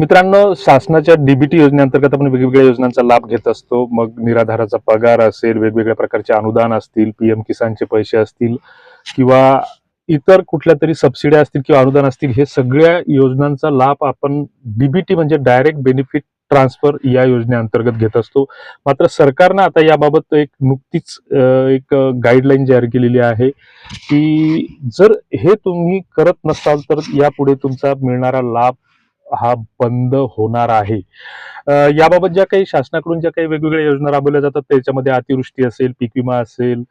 मित्रांनो शासनाच्या डीबीटी योजनेअंतर्गत आपण वेगवेगळ्या योजनांचा लाभ घेत असतो. मग निराधाराचा पगार असेल वेगवेगळ्या प्रकारचे अनुदान असतील पीएम किसानचे पैसे असतील किंवा इतर कुठल्या तरी सबसिड्या असतील किंवा अनुदान असतील हे सगळ्या योजनांचा लाभ आपण डीबीटी म्हणजे डायरेक्ट बेनिफिट ट्रान्सफर या योजनेअंतर्गत घेत असतो. मात्र सरकारनं आता याबाबत एक नुकतीच एक गाईडलाईन जाहीर केलेली आहे की जर हे तुम्ही करत नसाल तर यापुढे तुमचा मिळणारा लाभ हा बंद होणार आहे. याबाबत ज्या काही शासनाकडून ज्या काही वेगवेगळ्या योजना राबवल्या जातात त्याच्यामध्ये अतिवृष्टी असेल पीक विमा असेल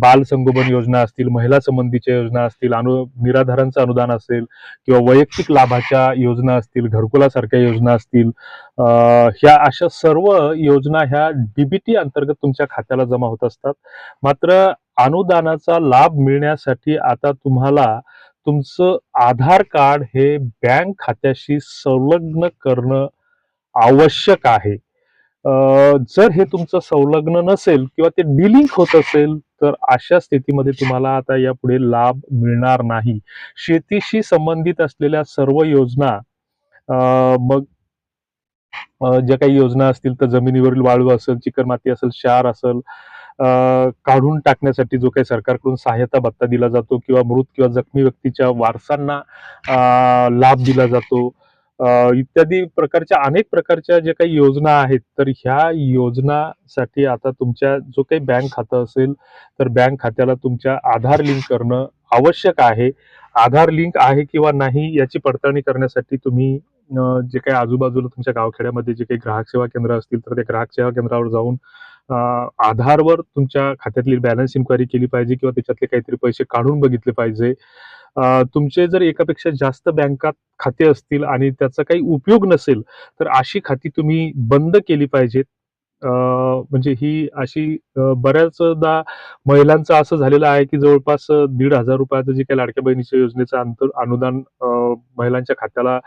बाल संगोपन योजना असतील महिला संबंधीच्या योजना असतील अनु निराधारांचं अनुदान असेल किंवा वैयक्तिक लाभाच्या योजना असतील घरकुलासारख्या योजना असतील ह्या अशा सर्व योजना ह्या डीबीटी अंतर्गत तुमच्या खात्याला जमा होत असतात. मात्र अनुदानाचा लाभ मिळण्यासाठी आता तुम्हाला तुमचं आधार कार्ड हे बँक खात्याशी संलग्न करणं आवश्यक आहे. जर हे तुमचं संलग्न नसेल किंवा ते डिलिंक होत असेल तर अशा स्थितीमध्ये तुम्हाला आता यापुढे लाभ मिळणार नाही. शेतीशी संबंधित असलेल्या सर्व योजना मग ज्या काही योजना असतील तर जमिनीवरील वाळू असेल चिकणमाती असेल क्षार असेल काढून टाकण्यासाठी जो काही सरकारकडून सहायता भत्ता दिला जातो किंवा मृत किंवा जखमी व्यक्तीच्या वारसांना लाभ दिला जातो. इत्यादी प्रकारच्या अनेक प्रकारच्या ज्या काही योजना आहेत तर ह्या योजनासाठी आता तुमच्या जो काही बँक खातं असेल तर बँक खात्याला तुमच्या आधार लिंक करणं आवश्यक आहे. आधार लिंक आहे किंवा नाही याची पडताळणी करण्यासाठी तुम्ही जे काही आजूबाजूला तुमच्या गावखेड्यामध्ये जे काही ग्राहक सेवा केंद्र असतील तर त्या ग्राहक सेवा केंद्रावर जाऊन आधारवर तुमच्या खात्यातली बॅलन्स इन्क्वायरी केली पाहिजे किंवा त्याच्यातले काहीतरी पैसे काढून बघितले पाहिजे. तुमचे जर एकापेक्षा जास्त बँकात खाते असतील आणि त्याचा काही उपयोग नसेल तर अशी खाती तुम्ही बंद केली पाहिजेत. म्हणजे ही अशी बऱ्याचदा महिलांचं असं झालेलं आहे की जवळपास दीड हजार रुपयाचं जे काही लाडक्या बहिणीच्या योजनेचं अंतर अनुदान महिलांच्या खात्याला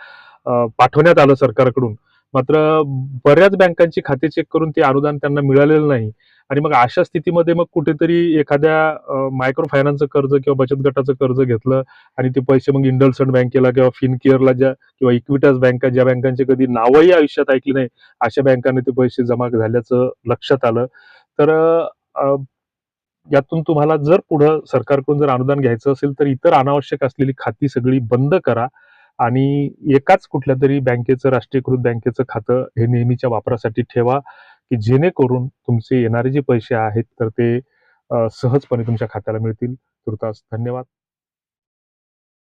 पाठवण्यात आलं सरकारकडून. मात्र बऱ्याच बँकांची खाते चेक करून ते अनुदान त्यांना मिळालेलं नाही. आणि मग अशा स्थितीमध्ये मग कुठेतरी एखाद्या मायक्रो फायनान्सचं कर्ज किंवा बचत गटाचं कर्ज घेतलं आणि ते पैसे मग इंडलसंड बँकेला किंवा फिनकेअरला ज्या किंवा इक्विटास बँका ज्या बँकांचे कधी नावही आयुष्यात ऐकली नाही अशा बँकांनी ते पैसे जमा झाल्याचं लक्षात आलं. तर यातून तुम्हाला जर पुढं सरकारकडून जर अनुदान घ्यायचं असेल तर इतर अनावश्यक असलेली खाती सगळी बंद करा. आणि एकाच कुठल्या तरी बँकेचं राष्ट्रीयकृत बँकेचं खातं हे नेहमीच्या वापरासाठी ठेवा की जेणेकरून तुमचे येणारे जे पैसे आहेत तर ते सहजपणे तुमच्या खात्याला मिळतील. तुर्तास धन्यवाद.